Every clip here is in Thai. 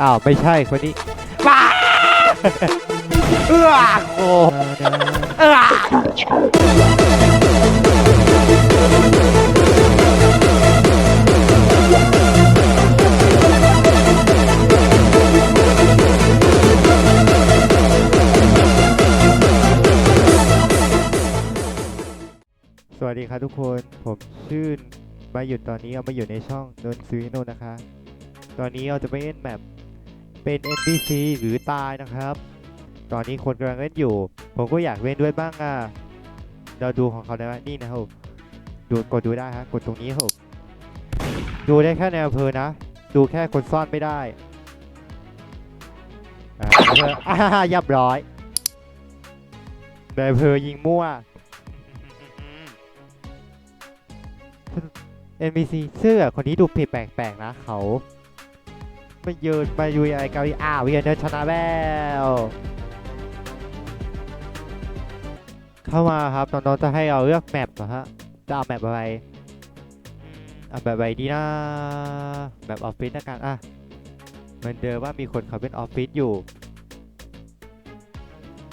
อ้าว ไม่ใช่คนนี้ว้าเอื้อโอ้เอื้อสวัสดีครับทุกคน ผมชื่นมาหยุดตอนนี้เอามาอยู่ในช่องนนซูวิโนนะคะ ตอนนี้เราจะไปเล่นแมป เป็น NPC หรือตายนะครับ ตอนนี้คนกำลังเล่นอยู่ ผมก็อยากเล่นด้วยบ้างอะ เราดูของเขาได้ไหมนี่นะครับ ดูกดดูได้ฮะ กดตรงนี้ครับ ดูได้แค่ในอำเภอนะ ดูแค่คนซ่อนไม่ได้อ่าอำเภออ่ายับร้อยในอำเภอยิงมั่ว NPC เสื้อคนนี้ดูผิดแปลกๆนะเขา มายืนมาอยู่ไรเกาหลีอ้าวเวียนเนชนะแล้วเข้ามาครับน้องๆจะให้เราเลือกแมปนะฮะจะเอาแมปอะไรเอาแบบอะไรดีนะแบบออฟฟิศนะกันอะเหมือนเดิมว่ามีคนเขาเป็นออฟฟิศอยู่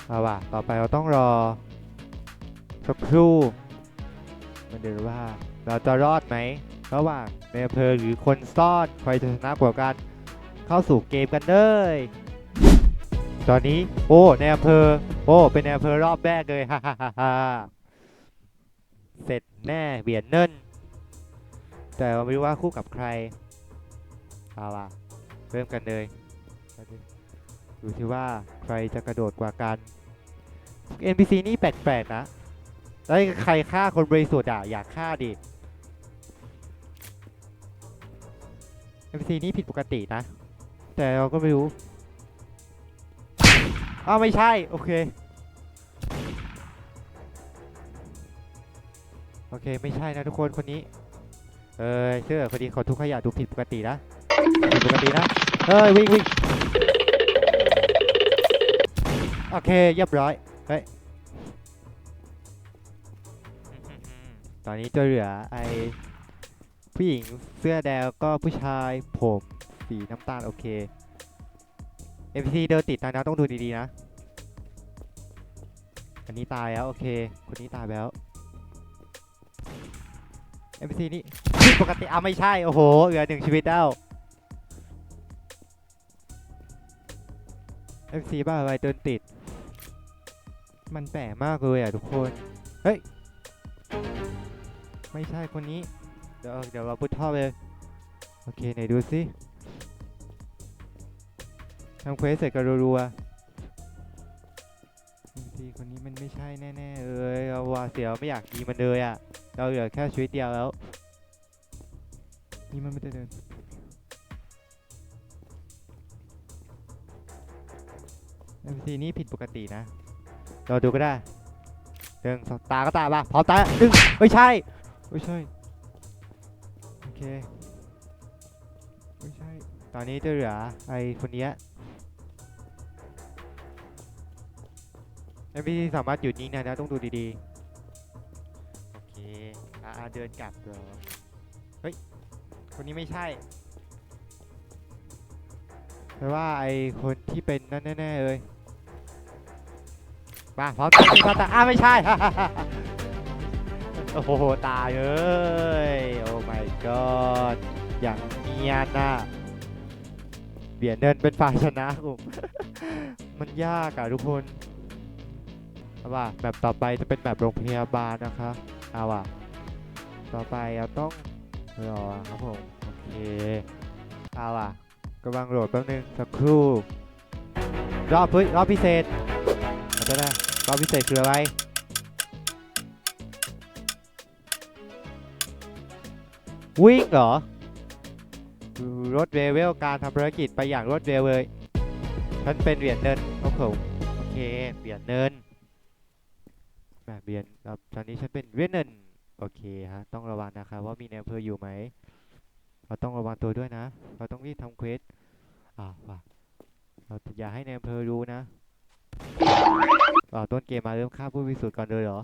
เอาว่ะต่อไปเราต้องรอสักครู่เหมือนเดิมว่าเราจะรอดไหมระหว่างในอำเภอหรือคนซ่อนใครจะชนะกว่ากัน เข้าสู่เกมกันเลยตอนนี้ โอ้ในอำเภอ โอ้ เป็นในอำเภอรอบแรกเลยฮ่าฮ่าฮ่าเสร็จแน่เบียนเนิ่น แต่เราไม่รู้ว่าคู่กับใครเอาล่ะเริ่มกันเลยดูที่ว่าใครจะกระโดดกว่ากัน NPC นี่แปลกๆนะแล้วใครฆ่าคนบริสุทธิ์อะอยากฆ่าดิ NPC นี่ผิดปกตินะ แต่เราก็ไม่รู้ อ้าวไม่ใช่ โอเค โอเค ไม่ใช่นะทุกคนคนนี้ เออเชื่อคนนี้เขาทุกขยะดูผิดปกตินะผิดปกตินะเฮ้ยวิ่งวิ่งโอเคเรียบร้อย เฮ้ย ตอนนี้จะเหลือไอผู้หญิงเสื้อแดงก็ผู้ชายผม สีน้ำตาลโอเค NPC เดินติดนะนะต้องดูดีๆนะ อันนี้ตายแล้วโอเค คนนี้ตายแล้ว NPC นี่ปกติอะไม่ใช่โอ้โหเหลือหนึ่งชีวิตแล้ว NPC บ้าอะไรเดินติด มันแปลกมากเลยอะทุกคน เฮ้ย ไม่ใช่คนนี้ เดี๋ยวเดี๋ยวเราพุทท่อเลย โอเคไหนดูสิ ทำเควสเสร็จกันรัวๆบางทีคนนี้มันไม่ใช่แน่ๆเอ้ยเราว่าเสียวไม่อยากยิงมันเลยอะ เราเหลือแค่ชีวิตเดียวแล้วนี่มันไม่ได้เดิน NPC นี่ผิดปกตินะ เราดูก็ได้หนึ่งสองตาก็ตาป่ะพร้อมตาหนึ่งไม่ใช่ไม่ใช่ โอเค ไม่ใช่ ตอนนี้จะเหลือไอคนเนี้ย NPC สามารถหยุดนิ่งได้นะต้องดูดีๆ โอเคอ่าเดินกลับเดี๋ยวเฮ้ย คนนี้ไม่ใช่แปลว่าไอคนที่เป็นนั่นแน่ๆเลยมาพร้อมตาพร้อมตาอ้าไม่ใช่ โอ้โห ตายเอ้ย โอ้ my god อย่างเนียนน่ะเบียดเดินเป็นฝ่ายชนะผมมันยากอะทุกคน เอาว่ะแบบต่อไปจะเป็นแบบโรงพยาบาลนะคะ เอาว่ะ ต่อไปเราต้องรอครับผม โอเค เอาว่ะกำลังโหลดแป๊บนึงสักครู่ รอบเฮ้ยรอบพิเศษเอาจะได้รอบพิเศษคืออะไรวิ่งเหรอ รถเรเวลการทำภารกิจไปอย่างรวดเร็วเลยฉันเป็นเหรียญเนินโอ้โหโอเคเหรียญเนิน แบบเหรียญครับตอนนี้ฉันเป็นเหรียญเนนโอเคฮะต้องระวังนะครับ ว่ามีในอำเภออยู่ไหมเราต้องระวังตัวด้วยนะ เราต้องรีบทำเควสอ่าว่ะเราอย่าให้ในอำเภอรู้นะอ่าต้นเกมมาเริ่มฆ่าผู้บริสุทธิ์ก่อนเลยเหรอ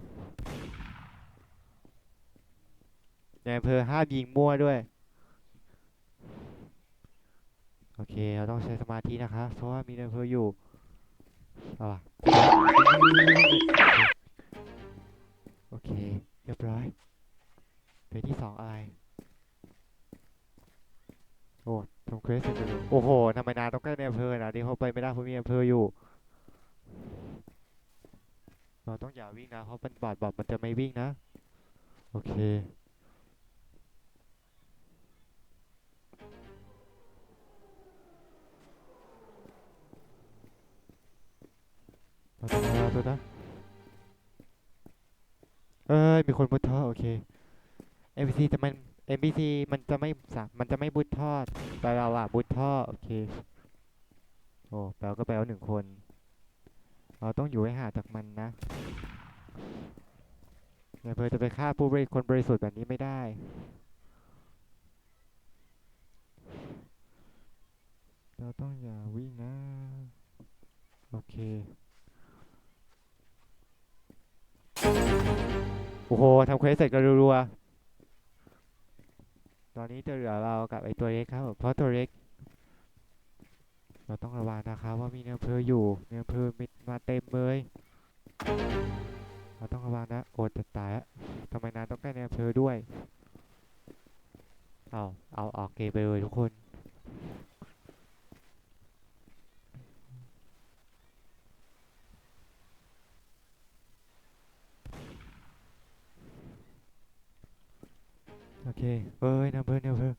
ในอำเภอห้ามยิงมั่วด้วยโอเค เราต้องใช้สมาธินะคะ เพราะว่ามีนอำเภออยู่เอาล่ะ โอเค เรียบร้อยเพจที่สองอะไร โอ้ทำเควสเสร็จไปเลยโอ้โหทำไมนานต้องใกล้ในอำเภอนะนี่เขาไปไม่ได้เพราะมีอำเภออยู่ เราต้องอย่าวิ่งนะเพราะเป็นบอดบอดมันจะไม่วิ่งนะ โอเคเราต้องรอตัวนะ เอ้ยมีคนบุดท่อโอเค NPC แต่มัน NPC มันจะไม่สามันจะไม่บุดทอดแต่เราอะบุดท่อโอเคโอ้แปลก็แปลหนึ่งคน เราต้องอยู่ให้ห่างจากมันนะอย่าเพื่อจะไปฆ่าผู้บริคนบริสุทธิ์แบบนี้ไม่ได้ เราต้องอย่าวิ่งนะ โอเค โอ้โหทำเควสเสร็จก็รัวๆตอนนี้จะเหลือเรากับไอตัวเล็กครับเพราะตัวเล็ก เราต้องระวังนะครับว่ามีเนื้อเพออยู่เนื้อเพอมิดมาเต็มเลยเราต้องระวังนะโอดจะตายทำไมนานต้องใกล้เนื้อเพอด้วยเอาเอาออกเกมไปเลยทุกคน โอเคเอ้ยเนื้อเพอเนื้อเพอ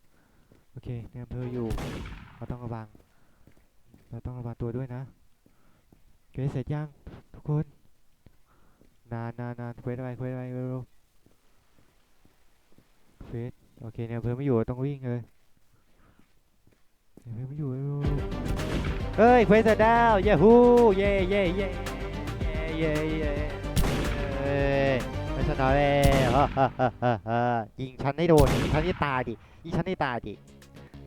โอเคเนื้อเพออยู่เราต้องระวัง เราต้องระวังตัวด้วยนะเควสเสร็จยังทุกคน นานนานนานเควสอะไรเควสอะไรเร็วๆเควสโอเคเนี่ยเพื่อไม่อยู่ต้องวิ่งเลยเนี่ยเพื่อไม่อยู่เร็วเฮ้ยเควสเสร็จแล้วเย้ฮู้เย้เย้เย้เย้เย้เย้ ชนะแล้วฮ่าฮ่าฮ่าฮ่าฮ่ายิงฉันให้โดนยิงฉันให้ตายดิยิงฉันให้ตายดิ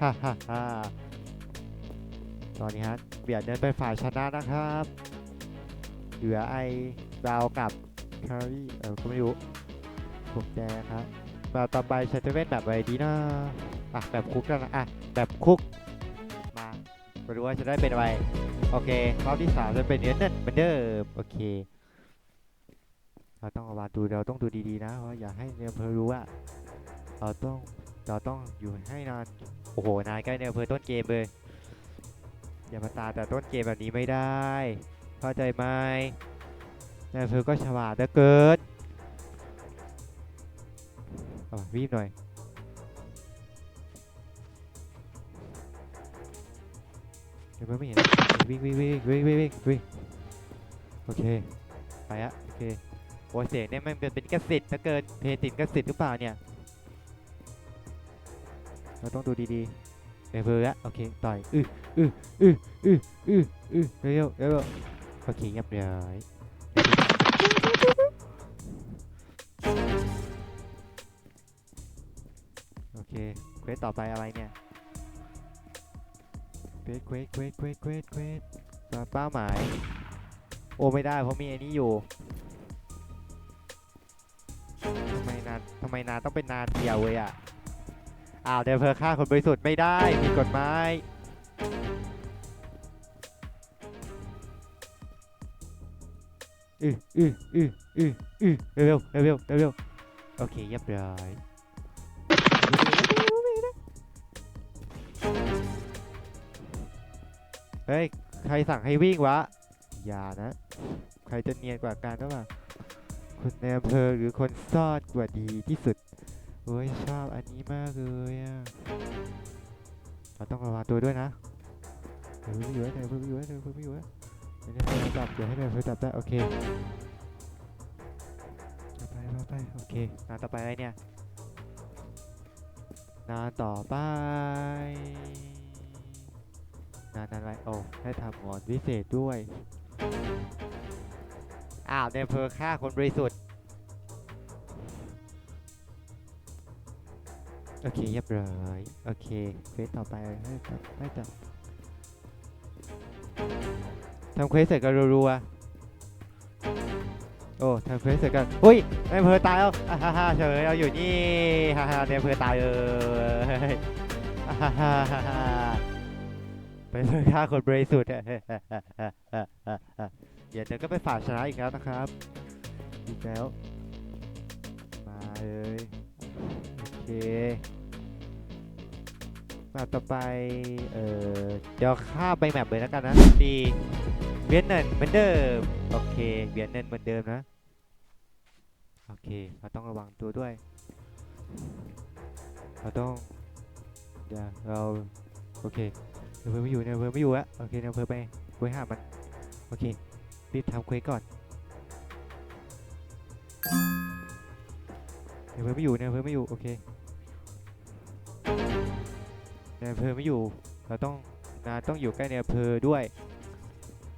ฮ่าฮ่าฮ่าตอนนี้ฮะเบียดเดินเป็นฝ่ายชนะนะครับเหลือไอดาวกับคารี่เออก็ไม่รู้ผมแจครับแบบต่อไปฉันจะเล่นแบบอะไรดีนะอะแบบคุกแล้วนะอะแบบคุกมามาดูว่าจะได้เป็นอะไรโอเครอบที่สามจะเป็นเนื้อเน่นเหมือนเดิมโอเค เราต้องระวังดูเราต้องดูดีๆนะเพราะอย่าให้เนอำเพอรู้ว่าเราต้องเราต้องอยู่ให้นานโอ้โหนานใกล้เนอำเพอต้นเกมเลยอย่ามาตาแต่ต้นเกมแบบนี้ไม่ได้เข้าใจไหมนายอำเภอก็ฉลาดเหลือเกินรีบหน่อยเดี๋ยวไม่เห็นวิ่งวิ่งวิ่งวิ่งวิ่งวิ่งวิ่งโอเคไปอะโอเค โอเสียงเนี่ยมันเป็นเป็นกระสิทธิ์เหลือเกินเพลงติดกระสิทธิ์หรือเปล่าเนี่ย เราต้องดูดีๆเอเวอร์อะโอเคต่อยอืออืออืออืออืออือเร็วเร็วโอเคเรียบร้อยโอเคเควสต่อไปอะไรเนี่ยเควสเควสเควสเควสเควสเควสตามเป้าหมาย โอ้ไม่ได้เพราะมีไอ้นี้อยู่ ทำไมนานต้องเป็นนานเดียวเลยอะ อ้าวเดี๋ยวเพอฆ่าคนบริสุทธิ์ไม่ได้ผิดกฎหมายอืออืออืออืออือเร็วเร็วเร็วเร็วเร็วโอเคเรียบร้อยเฮ้ย ใครสั่งให้วิ่งวะ อย่านะ ใครจะเนียนกว่ากันระหว่า คนในอำเภอหรือคนซอนกว่าดีที่สุดโอ้ยชอบอันนี้มากเลยอะเราต้องระวังตัวด้วยนะเดี๋ยวเพิ่งอยู่นะเดี๋ยวเพิ่งไปอยู่นะเดี๋ยวเพิ่งไปอยู่นะเดี๋ยวให้เราจับเดี๋ยวให้เราจับได้โอเคไปไปไปโอเคนานต่อไปอะไรเนี่ยนานต่อไปนานอะไรโอ้ให้ทำงอนวิเศษด้วย อ้าวในอำเพอฆ่าคนบริสุทธิ์ โอเคเรียบร้อย โอเคเควสต่อไปให้จับให้จับทำเควสเสร็จก็รัวๆโอ้ทำเควสเสร็จกันอุ้ยในอำเพอตายแล้วอ่าฮ่าฮ่าเฉยเราอยู่นี่ฮ่าฮ่าในอำเพอตายเลยอ่าฮ่าฮ่าฮ่าฮ่าไปเลยฆ่าคนบริสุทธิ์ เดี๋ยวเธอก็ไปฝ่าชนะอีกแล้วนะครับ อีกแล้ว มาเลยโอเคมาต่อไป เออเดี๋ยวข้าไปแมปเลยแล้วกันนะดีเวียนเนินเหมือนเดิม โอเคเวียนเนินเหมือนเดิมนะ โอเค เราต้องระวังตัวด้วย เราต้องเดี๋ยวเรา โอเคเนวเพอไม่อยู่เนวเพอไม่อยู่อะโอเคเนวเพอไปไปหามัน โอเค รีบทำเควสก่อนเนวเพอไม่อยู่เนวเพอไม่อยู่ โอเคเนวเพอไม่อยู่ เราต้องนาต้องอยู่ใกล้เนวเพอด้วย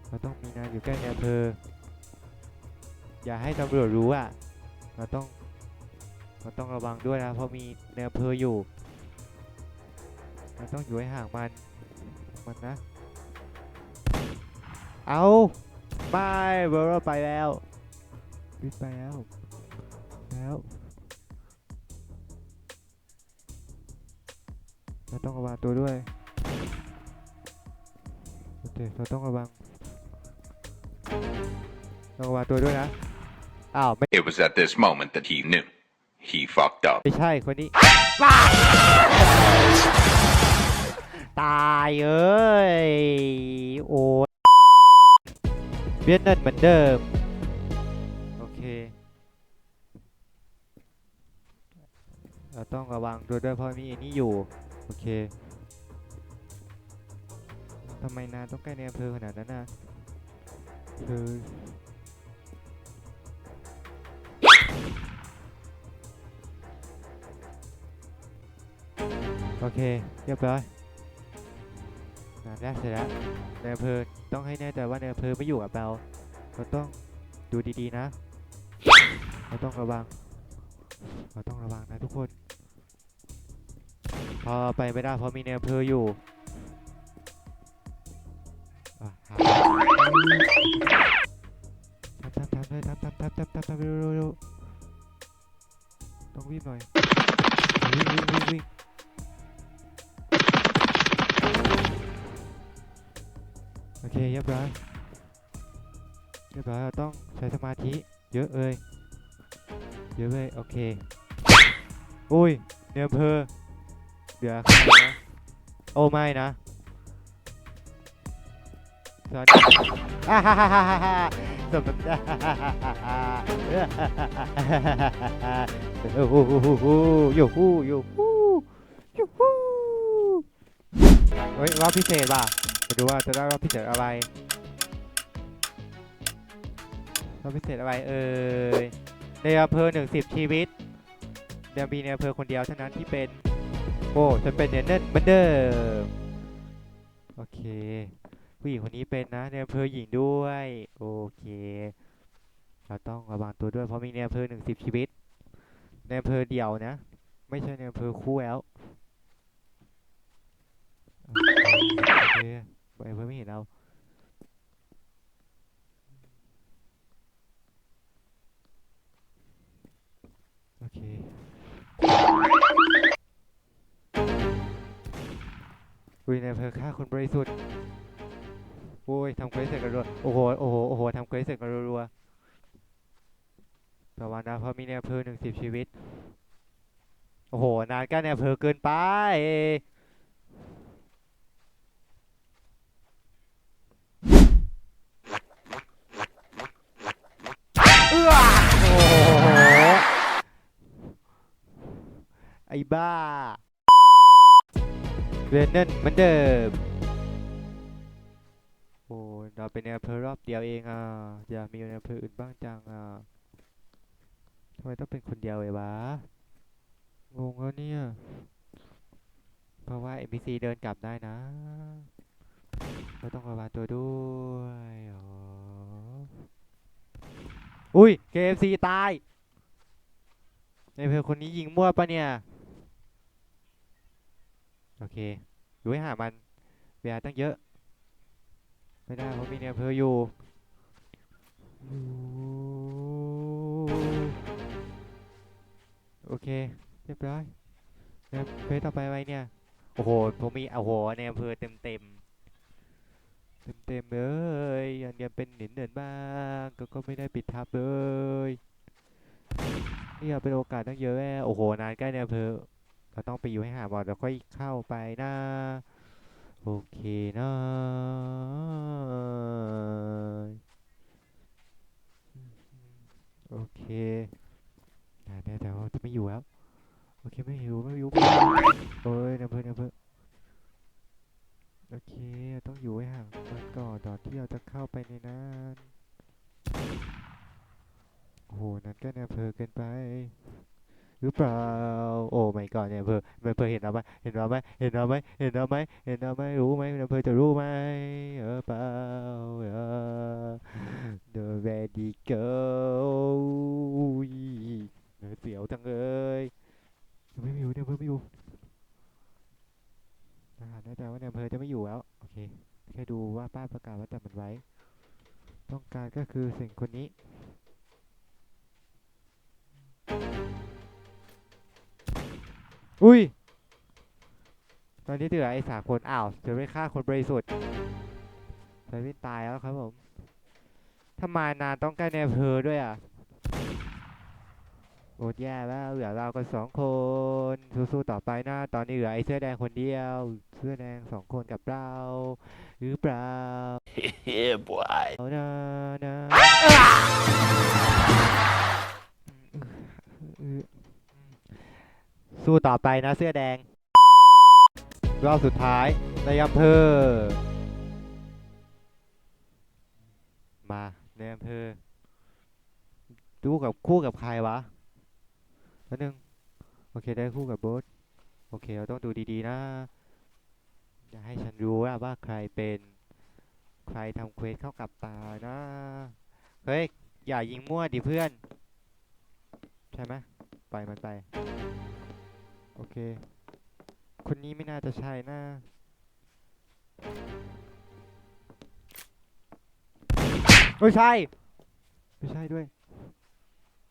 เราต้องมีนาอยู่ใกล้เนวเพออย่าให้ตำรวจรู้อะ เราต้อง เราต้องระวังด้วยนะ เพราะมีเนวเพออยู่ เราต้องอยู่ให้ห่างมัน มันนะ เอา ไม่เบอร์ไปแล้ววิดไปแล้ว แล้วเราต้องระวังตัวด้วยโอเคเราต้องระวังต้องระวังตัวด้วยนะอ้าวไม่ It was at this moment that he knew. He fucked up. ไม่ใช่คนนี้ ตายเอ้ยโอ้ย เวียดนามเหมือนเดิม โอเค เราต้องระวังตัวด้วยเพราะมีอันนี้อยู่ โอเคทำไมนานต้องใกล้ในอำเภอขนาดนั้นนะคือโอเค เรียบร้อย งานแรกเสร็จแล้วในอำเภอต้องให้แน่ใจว่าในอำเภอไม่อยู่กับเราเราต้องดูดีๆนะ เราต้องระวัง เราต้องระวังนะทุกคน พอไปไม่ได้เพราะมีในอำเภออยู่อะหาทำทำทำเลยทำทำทำทำทำทำเร็วเร็วเร็วต้องวิ่งหน่อยวิ่งวิ่งวิ่ง โอเคเรียบร้อยเรียบร้อยเราต้องใช้สมาธิเยอะเอ้ยเยอะเลยโอเคอุ้ยในอเภอเดี๋ยวใครนะโอ้ไม่นะสวัสดีอ่าฮ่าฮ่าฮ่าฮ่าฮ่าสมน้ำหน้าโอ้โหโอ้โหโอ้โหโยฮูโยฮูโยฮูเฮ้ยรอบพิเศษป่ะ มาดูว่าจะได้รอบพิเศษอะไรรอบพิเศษอะไรเอ่ยในอำเภอหนึ่งสิบชีวิตเดียมีในอำเภอคนเดียวเท่านั้นที่เป็นโอ้จะเป็นเนเน่นเหมือนเดิมโอเค ผู้หญิงคนนี้เป็นนะในอำเภอหญิงด้วยโอเคเราต้องระวังตัวด้วยเพราะมีในอำเภอหนึ่งสิบชีวิตในอำเภอเดียวนะ ไม่ใช่ในอำเภอคู่แล้วโอเค โอเคในอนไม่เห็นเราโอเคอุ้ยในอำเภอฆ่าคนบริสุทธิ์ โอ้ยทำเควสเสร็จกันรัวโอ้โห โอ้โห โอ้โหทำเควสเสร็จกันรัวๆประมาณนะเพราะมีในอำเภอหนึ่งสิบชีวิต โอ้โห นานกันในอำเภอเกินไป ไอ้บ้าเวนเนนเหมือนเดิม โอ้ยเราเป็นในอำเภอรอบเดียวเองอะอยามีในอำเภออื่นบ้างจังอะทำไมต้องเป็นคนเดียวเลยวะ งงแล้วเนี่ย เพราะว่า NPC เดินกลับได้นะเราต้องระวังตัวด้วยอุ้ย KFC ตายในอำเภอคนนี้ยิงมั่วปะเนี่ย โอเค อยู่ให้หามันเวลาตั้งเยอะ ไม่ได้เพราะมีในอเภออยู่โอเค เรียบร้อยในอำเภอต่อไปอะไรเนี่ย โอ้โห ผมมีโอ้โหในอำเภอเต็มเต็มเต็มเลยยังยังเป็นหนินเนินบ้างก็ก็ไม่ได้ปิดทับเลยนี่เป็นโอกาสตั้งเยอะแน่โอ้โห นานใกล้ในอำเภอ เราต้องไปอยู่ให้หาบอลแล้วค่อยเข้าไปนะ โอเคนะโอเคแต่แต่แต่ว่าจะไม่อยู่แล้ว โอเคไม่อยู่ไม่อยู่โอ้ยนะเพื่อนนะเพื่อนโอเค ต้องอยู่ให้ห่างมันก่อนตอนที่เราจะเข้าไปในนั้นโห นั้นก็ในอำเภอเกินไป หรือเปล่า โอ้ไม่ก่อนเนี่ยเภอเภอเห็นเราไหมเห็นเราไหมเห็นเราไหมเห็นเราไหมเห็นเราไหมรู้ไหมเภอจะรู้ไหมเออเปล่าเออ The ready go อุ๊ยเสียวจังเลยยังไม่อยู่เนี่ยอำเภอไม่อยู่อาหารแน่ใจว่าในอำเภอจะไม่อยู่แล้วโอเคแค่ดูว่าป้าประกาศว่าจับมันไว้ ต้องการก็คือสิ่งคนนี้ อุ้ย ตอนนี้เหลือไอ้สามคนอ้าวจะไม่ฆ่าคนบริสุทธิ์ไซวินตายแล้วครับผมทำไมนานต้องใกล้ในอำเภอด้วยอะโอดแย่แล้วเหลือเรากันสองคนสู้ๆต่อไปนะ ตอนนี้เหลือไอ้เสื้อแดงคนเดียว เสื้อแดงสองคนกับเราหรือเปล่า Yeah, boy. เอานะนะ สู้ต่อไปนะเสื้อแดง รอบสุดท้ายในอำเภอ มาในอำเภอดูกับคู่กับใครวะแล้วนึงโอเคได้คู่กับโบ๊ทโอเคเราต้องดูดีๆนะอย่าให้ฉันรู้ว่าว่าใครเป็นใครทำเควสเข้ากับตานะเฮ้ยอย่ายิงมั่วดิเพื่อน ใช่ไหมปล่อยมันไป โอเค คนนี้ไม่น่าจะใช่นะไม่ใช่ ไม่ใช่ด้วย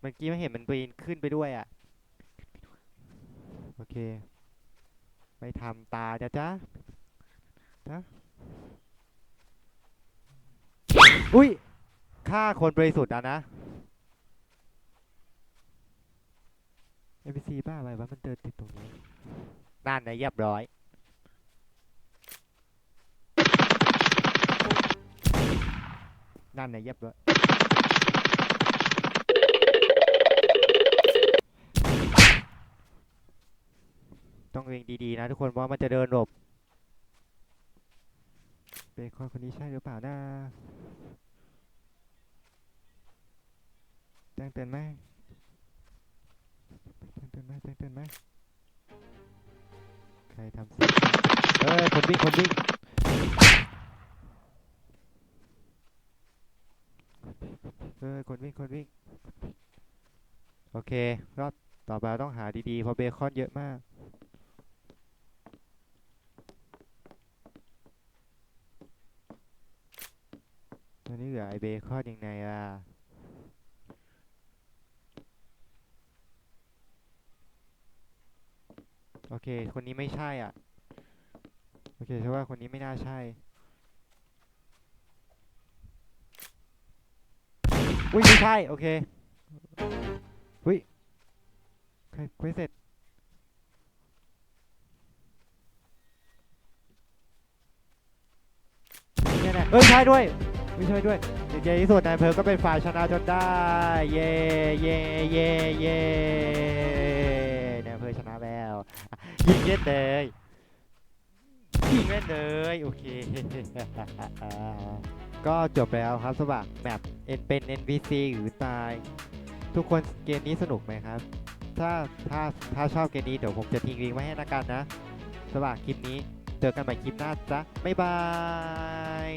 เมื่อกี้ไม่เห็นมันปีนขึ้นไปด้วยอะ โอเคไม่ทำตาจ้ะจ๊ะนะอุ้ยฆ่าคนบริสุทธิ์อะนะ NPC บ้าอะไรวะมันเดินติดตรงนี้นั่นนะเรียบร้อย นั่นนะเรียบร้อยต้องเล็งดีๆนะทุกคนเพราะมันจะเดินหลบเบคอนคนนี้ใช่หรือเปล่านะแจ้งเตือนไหม ตือนไหมแจ้งเตือนไหมใครทำสิ่งเอ้ยคนวิ่งคนวิ่งเออคนวิ่งคนวิ่งโอเครอบต่อไปต้องหาดีๆเพราะเบคอนเยอะมากตอนนี้เหลือไอเบคอนยังไงล่ะ โอเค คนนี้ไม่ใช่อะ โอเคฉันว่าคนนี้ไม่น่าใช่ อุ้ยไม่ใช่ โอเค อุ้ยครเควสเสร็จ นี่แน่เอ้ยใช่ด้วยไม่ใช่ด้วยในที่สุดนายอำเพอก็เป็นฝ่ายชนะจนได้ เย่เย่เย่เย่ ยิงเล่นเลยยิงเล่นเลยโอเค ก็จบแล้วครับสำหรับแมปเอ็นเป็น NPC หรือตาย ทุกคนเกมนี้สนุกไหมครับ ถ้าถ้าถ้าชอบเกมนี้เดี๋ยวผมจะทิ้งลิงก์ไว้ให้นะกันนะสำหรับคลิปนี้เจอกันใหม่คลิปหน้าจ้ะบ๊ายบาย